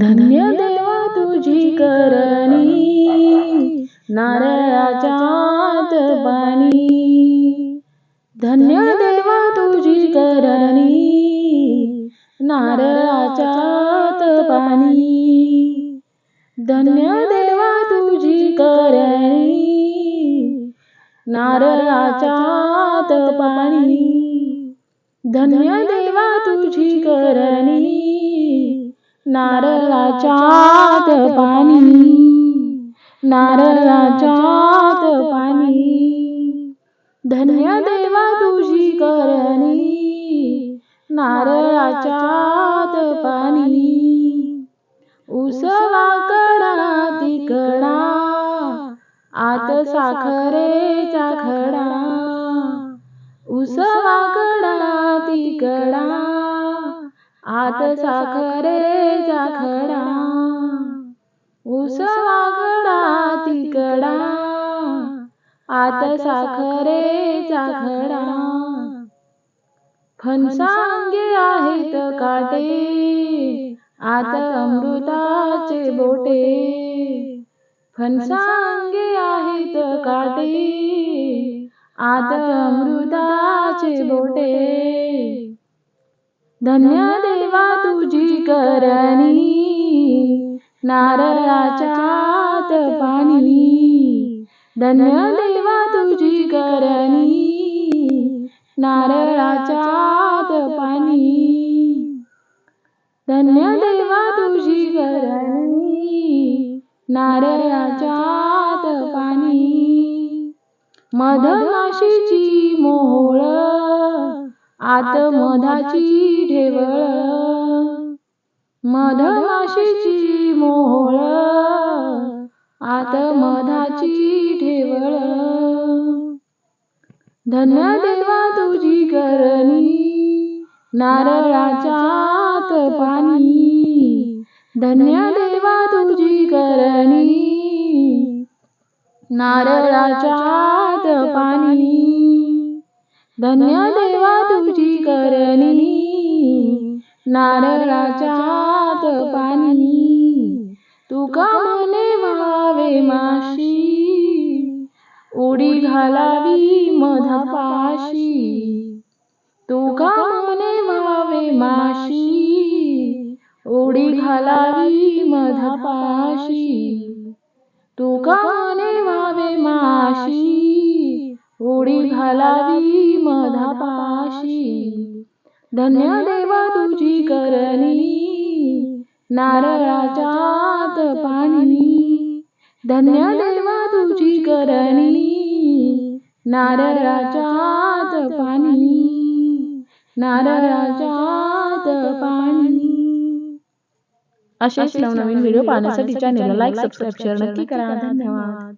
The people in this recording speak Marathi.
धन्य देवा तुझी करणी नारळाच्या आत पाणी धन्य देवा तुझी करणी नारळाच्या आत पाणी धन्य देवा तुझी करणी नारळाच्या आत पाणी धन्य देवा तुझी करणी नारळाच्या पाणी. नारळाच्या पाणी. धन्य देवा तुझी करणी. नारळाच्या पाणी. उसवा कडा तिकडा. आत साखरेचा खडा. उसवा कडा तिकडा. आत साखरे खडा उसवा कडा तिकडा आत साखरेचा खडा फणसांगे आहेत काटे आत अमृताचे बोटे. फणसांगे आहेत काटे आत अमृताचे बोटे. धन्य देवा तुझी करणी नारळाच्या पाणी. धन्य देवा तुझी करणी नारळाच्या पाणी. धन्य देवा तुझी करणी नारळाच्या पाणी. मधमाशीची मोहळ आत मधाची ढेवळ मधमाशीची मोहळ आत मधाची ढेवळ. धन्य देवा तुझी करणी नारळाच्या पाणी. धन्य देवा तुझी करणी नारळाच्या पाणी. धन्य देवा तुझी करणी नारळाच्या पाणी. तुका मने व्हावे माशी उडी घालावी मधापाशी. तुका मने व्हावे माशी उडी घालावी मधापाशी. तुका मने व्हावे माशी उडी घालावी मधापाशी. धन्य देवा तुझी करणी. नारळाच्या आत पाणी धन्य देवा तुझी करणी नारळाच्या आत पाणी नारळाच्या आत पाणी असेच नवनवीन व्हिडिओ पाहण्यासाठी चॅनेलला लाईक सबस्क्राईब शेअर नक्की करा. धन्यवाद.